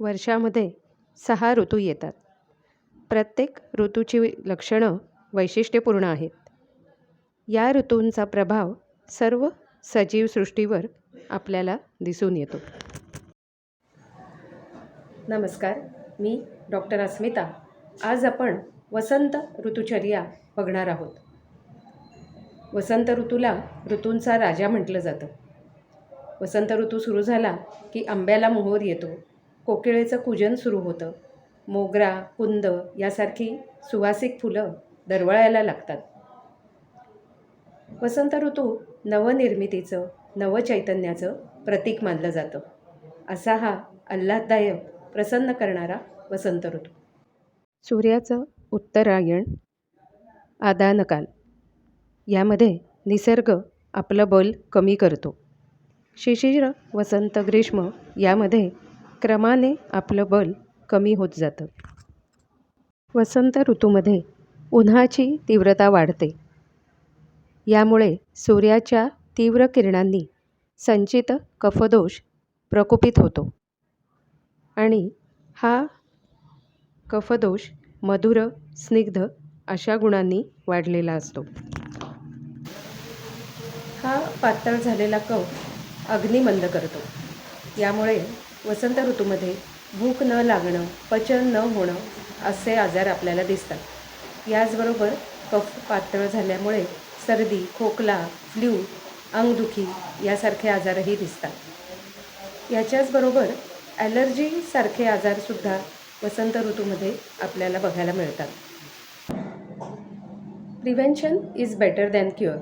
वर्षामध्ये सहा ऋतू येतात. प्रत्येक ऋतूची लक्षणं वैशिष्ट्यपूर्ण आहेत. या ऋतूंचा प्रभाव सर्व सजीव सृष्टीवर आपल्याला दिसून येतो. नमस्कार मी डॉक्टर अस्मिता. आज आपण वसंत ऋतुचर्या बघणार आहोत. वसंत ऋतूला ऋतूंचा राजा म्हटलं जातं. वसंत ऋतू सुरू झाला की आंब्याला मोहोर येतो. कोकिळेचं कुजन सुरू होतं. मोगरा कुंद यासारखी सुवासिक फुलं दरवळायला लागतात. वसंत ऋतू नवनिर्मितीचं नवचैतन्याचं प्रतीक मानलं जातं. असा हा आल्हाददायक प्रसन्न करणारा वसंत ऋतू. सूर्याचं उत्तरायण आदानकाल. यामध्ये निसर्ग आपलं बल कमी करतो. शिशिर वसंत ग्रीष्म यामध्ये क्रमाने आपलं बल कमी होत जातं. वसंत ऋतूमध्ये उन्हाची तीव्रता वाढते. यामुळे सूर्याच्या तीव्र किरणांनी संचित कफदोष प्रकोपित होतो. आणि हा कफदोष मधुर स्निग्ध अशा गुणांनी वाढलेला असतो. हा पातळ झालेला कफ अग्निमंद करतो. यामुळे वसंत ऋतूमध्ये भूक न लागणं पचन न होणं असे आजार आपल्याला दिसतात. याचबरोबर कफ पातळ झाल्यामुळे सर्दी खोकला फ्ल्यू अंगदुखी यासारखे आजारही दिसतात. याच्याचबरोबर ॲलर्जीसारखे आजारसुद्धा वसंत ऋतूमध्ये आपल्याला बघायला मिळतात. Prevention is better than cure.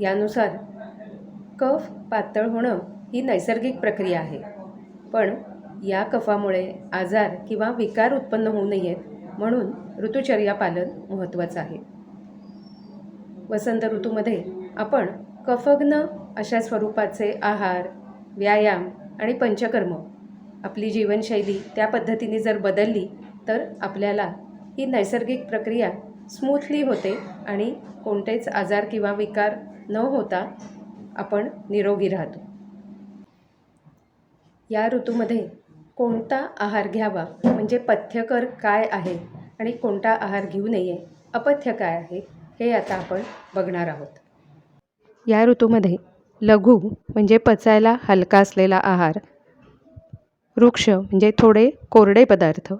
यानुसार कफ पातळ होणं ही नैसर्गिक प्रक्रिया आहे. पण या कफामुळे आजार किंवा विकार उत्पन्न होऊ नयेत म्हणून ऋतुचर्या पालन महत्त्वाचं आहे. वसंत ऋतूमध्ये आपण कफग्न अशा स्वरूपाचे आहार व्यायाम आणि पंचकर्म आपली जीवनशैली त्या पद्धतीने जर बदलली तर आपल्याला ही नैसर्गिक प्रक्रिया स्मूथली होते आणि कोणतेच आजार किंवा विकार न होता आपण निरोगी राहतो. या ऋतूमध्ये कोणता आहार घ्यावा? म्हणजे पथ्यकर काय आहे? आणि कोणता आहार घेऊ नये? अपथ्य काय आहे? हे आता आपण बघणार आहोत. या ऋतूमध्ये लघु म्हणजे पचायला हलका असलेला आहार वृक्ष म्हणजे थोडे कोरडे पदार्थ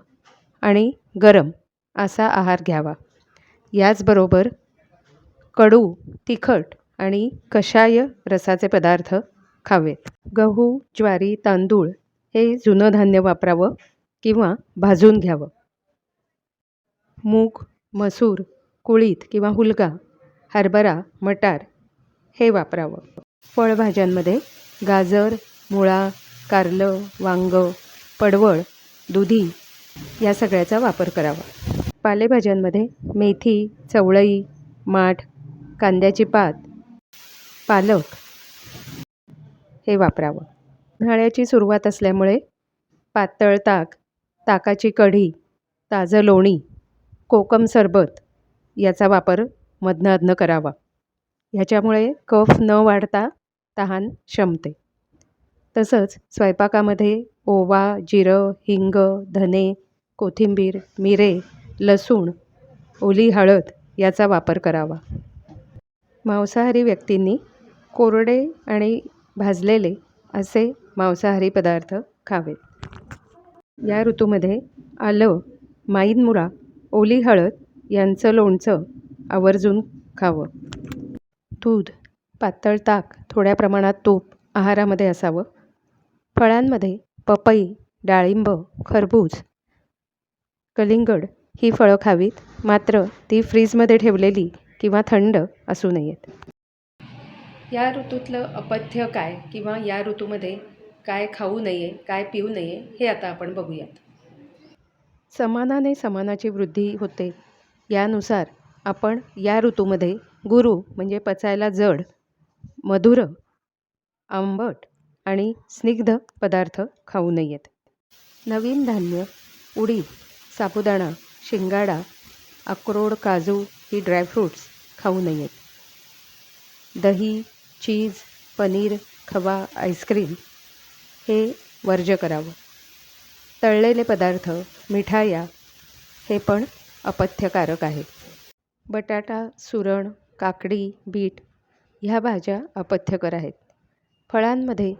आणि गरम असा आहार घ्यावा. याचबरोबर कडू तिखट आणि कषाय रसाचे पदार्थ खावेत. गहू ज्वारी तांदूळ हे जुनं धान्य वापरावं किंवा भाजून घ्यावं. मूग मसूर कुळीथ किंवा हुलगा हरभरा मटार हे वापरावं. फळभाज्यांमध्ये गाजर मुळा कारलं वांग पडवळ दुधी या सगळ्याचा वापर करावा. पालेभाज्यांमध्ये मेथी चवळई माठ कांद्याची पात पालक हे वापरावं. उन्हाळ्याची सुरुवात असल्यामुळे पातळ ताक ताकाची कढी ताजं लोणी कोकम सरबत याचा वापर मधनं अधनं करावा. ह्याच्यामुळे कफ न वाढता तहान शमते. तसंच स्वयंपाकामध्ये ओवा जिरं हिंग धने कोथिंबीर मिरे लसूण ओली हळद याचा वापर करावा. मांसाहारी व्यक्तींनी कोरडे आणि भाजलेले असे मांसाहारी पदार्थ खावेत या ऋतूमध्ये आलं माईनमुळा ओली हळद यांचं लोणचं आवर्जून खावं. दूध पातळ ताक थोड्या प्रमाणात तूप आहारामध्ये असावं. फळांमध्ये पपई डाळिंब खरबूज कलिंगड ही फळं खावीत मात्र ती फ्रीजमध्ये ठेवलेली किंवा थंड असू नयेत. या ऋतूतलं अपथ्य काय किंवा या ऋतूमध्ये काय खाऊ नये काय पिऊ नये हे आता आपण बघूयात. समानाने समानाची वृद्धी होते. यानुसार आपण या ऋतूमध्ये गुरु म्हणजे पचायला जड मधुर आंबट आणि स्निग्ध पदार्थ खाऊ नयेत. नवीन धान्य उडीद साबुदाणा शिंगाडा अक्रोड काजू ही ड्रायफ्रूट्स खाऊ नयेत. दही चीज पनीर खवा आईस्क्रीम हे वर्ज्य करावं. तळलेले पदार्थ मिठाया हे पण अपथ्यकारक आहे. बटाटा सुरण काकडी बीट ह्या भाज्या अपथ्यकर आहेत. फळांमध्ये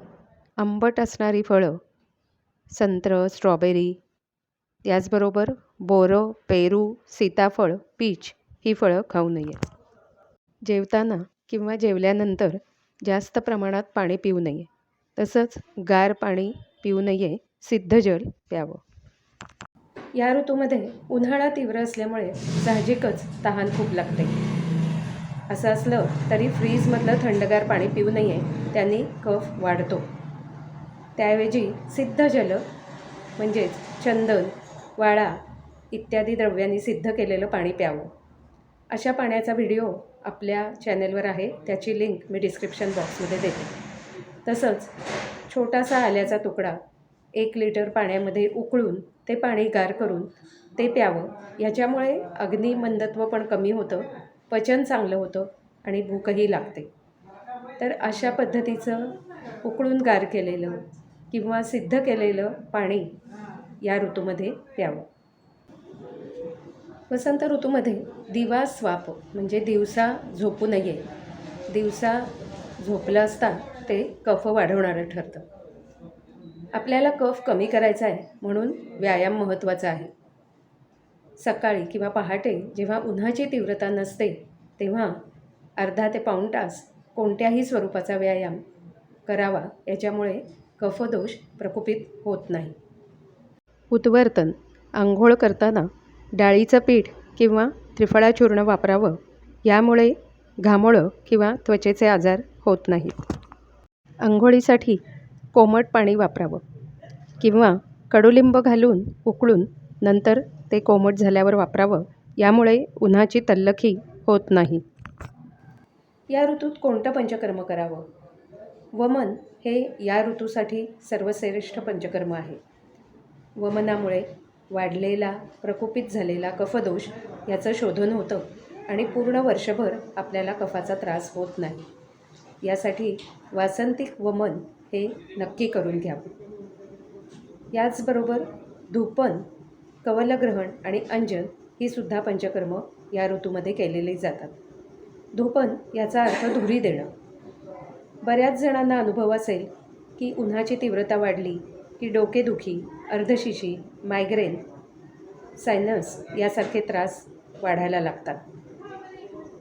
आंबट असणारी फळं संत्र स्ट्रॉबेरी त्याचबरोबर बोरं पेरू सीताफळ पीच ही फळं खाऊ नये जेवताना किंवा जेवल्यानंतर जास्त प्रमाणात पाणी पिऊ नये. तसंच गार पाणी पिऊ नये सिद्ध जल प्यावं. या ऋतूमध्ये उन्हाळा तीव्र असल्यामुळे साहजिकच तहान खूप लागते. असं असलं तरी फ्रीजमधलं थंडगार पाणी पिऊ नये त्यांनी कफ वाढतो. त्याऐवजी सिद्ध जल म्हणजेच चंदन वाळा इत्यादी द्रव्यांनी सिद्ध केलेलं पाणी प्यावं. अशा पाण्याचा व्हिडिओ आपल्या चॅनेलवर आहे. त्याची लिंक मी डिस्क्रिप्शन बॉक्समध्ये देते. तसंच छोटासा आल्याचा तुकडा एक लिटर पाण्यामध्ये उकळून ते पाणी गार करून ते प्यावं. ह्याच्यामुळे अग्निमंदत्व पण कमी होतं पचन चांगलं होतं आणि भूकही लागते. तर अशा पद्धतीचं उकळून गार केलेलं किंवा सिद्ध केलेलं पाणी या ऋतूमध्ये प्यावं. वसंत ऋतूमध्ये दिवा स्वाप म्हणजे दिवसा झोपू नये. दिवसा झोपलं असता ते कफ वाढवणारं ठरतं. आपल्याला कफ कमी करायचा आहे म्हणून व्यायाम महत्त्वाचा आहे. सकाळी किंवा पहाटे जेव्हा उन्हाची तीव्रता नसते तेव्हा अर्धा ते पाऊण तास कोणत्याही स्वरूपाचा व्यायाम करावा याच्यामुळे कफदोष प्रकोपित होत नाही. उद्वर्तन आंघोळ करताना डाळीचं पीठ किंवा त्रिफळा चूर्ण वापरावं. यामुळे घामोळं किंवा त्वचेचे आजार होत नाहीत. आंघोळीसाठी कोमट पाणी वापरावं. किंवा कडुलिंब घालून उकळून नंतर ते कोमट झाल्यावर वापरावं. यामुळे उन्हाची तल्लखी होत नाही. या ऋतूत कोणतं पंचकर्म करावं? वमन हे या ऋतूसाठी सर्वश्रेष्ठ पंचकर्म आहे. वमनामुळे वाढलेला प्रकोपित झालेला कफदोष याचं शोधन होतं आणि पूर्ण वर्षभर आपल्याला कफाचा त्रास होत नाही. यासाठी वासंतिक वमन हे नक्की करून घ्यावं याचबरोबर धूपन कवलग्रहण आणि अंजन ही सुद्धा पंचकर्म या ऋतूमध्ये केलेली जातात. धूपन याचा अर्थ धुरी देणं. बऱ्याच जणांना अनुभव असेल की उन्हाची तीव्रता वाढली की डोकेदुखी अर्धशिशी मायग्रेन सायनस यासारखे त्रास वाढायला लागतात.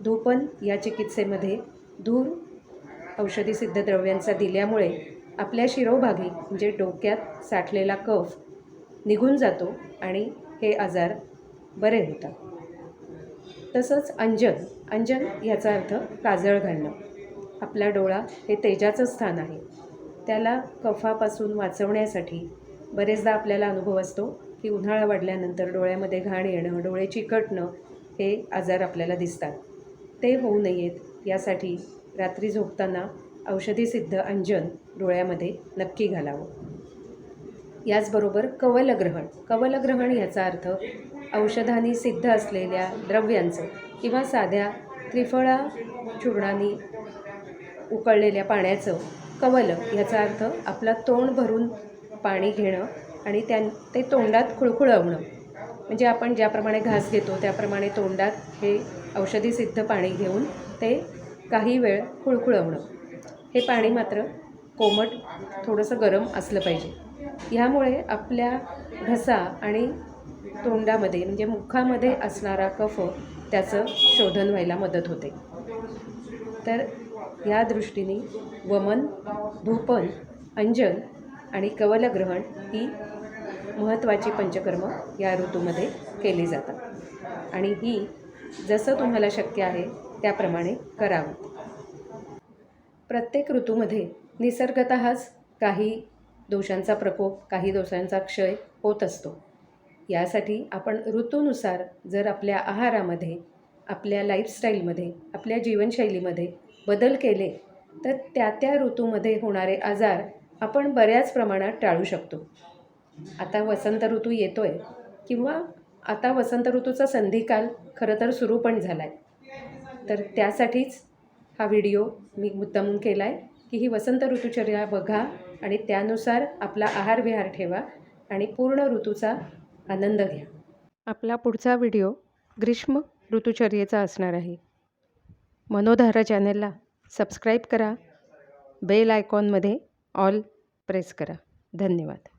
धूपन या चिकित्सेमध्ये धूर औषधी सिद्ध द्रव्यांचा दिल्यामुळे आपल्या शिरोभागी म्हणजे डोक्यात साठलेला कफ निघून जातो आणि हे आजार बरे होतात. तसंच अंजन अंजन याचा अर्थ काजळ घालणं. आपला डोळा हे तेजाचं स्थान आहे. त्याला कफापासून वाचवण्यासाठी बरेचदा आपल्याला अनुभव असतो की उन्हाळा वाढल्यानंतर डोळ्यामध्ये घाण येणं डोळे चिकटणं हे आजार आपल्याला दिसतात. ते होऊ नयेत यासाठी रात्री झोपताना औषधी सिद्ध अंजन डोळ्यामध्ये नक्की घालावं. याचबरोबर कवलग्रहण. कवलग्रहण याचा अर्थ औषधांनी सिद्ध असलेल्या द्रव्यांचं किंवा साध्या त्रिफळा चूर्णानी उकळलेल्या पाण्याचं कवल याचा अर्थ आपला तोंड भरून पाणी घेणं आणि त्या ते तोंडात खुळखुळवणं. म्हणजे आपण ज्याप्रमाणे घास घेतो त्याप्रमाणे तोंडात हे औषधी सिद्ध पाणी घेऊन ते काही वेळ खुळखुळवणं. हे पाणी मात्र कोमट थोडंसं गरम असलं पाहिजे. ह्यामुळे आपल्या घसा आणि तोंडामध्ये म्हणजे मुखामध्ये असणारा कफ त्याचं शोधन व्हायला मदत होते. तर या दृष्टीने वमन धूपन अंजन आणि कवलग्रहण ही महत्त्वाची पंचकर्म या ऋतूमध्ये केली जातात. आणि ही जसं तुम्हाला शक्य आहे त्याप्रमाणे करावं. प्रत्येक ऋतूमध्ये निसर्गतःच काही दोषांचा प्रकोप काही दोषांचा क्षय होत असतो. यासाठी आपण ऋतूनुसार जर आपल्या आहारामध्ये आपल्या लाईफस्टाईलमध्ये आपल्या जीवनशैलीमध्ये बदल केले तर त्या त्या ऋतूमध्ये होणारे आजार आपण बऱ्याच प्रमाणात टाळू शकतो. आता वसंत ऋतू येतो आहे किंवा आता वसंत ऋतूचा संधिकाल खरं तर सुरू पण झाला आहे तर त्यासाठीच हा व्हिडिओ मी मुद्दामून केला आहे की ही वसंत ऋतूचर्या बघा आणि त्यानुसार आपला आहार विहार ठेवा आणि पूर्ण ऋतूचा आनंद घ्या. आपला पुढचा व्हिडिओ ग्रीष्म ऋतुचर्येचा असणार आहे. मनोधारा चॅनलला सबस्क्राईब करा. बेल आयकॉनमध्ये ऑल प्रेस करा. धन्यवाद.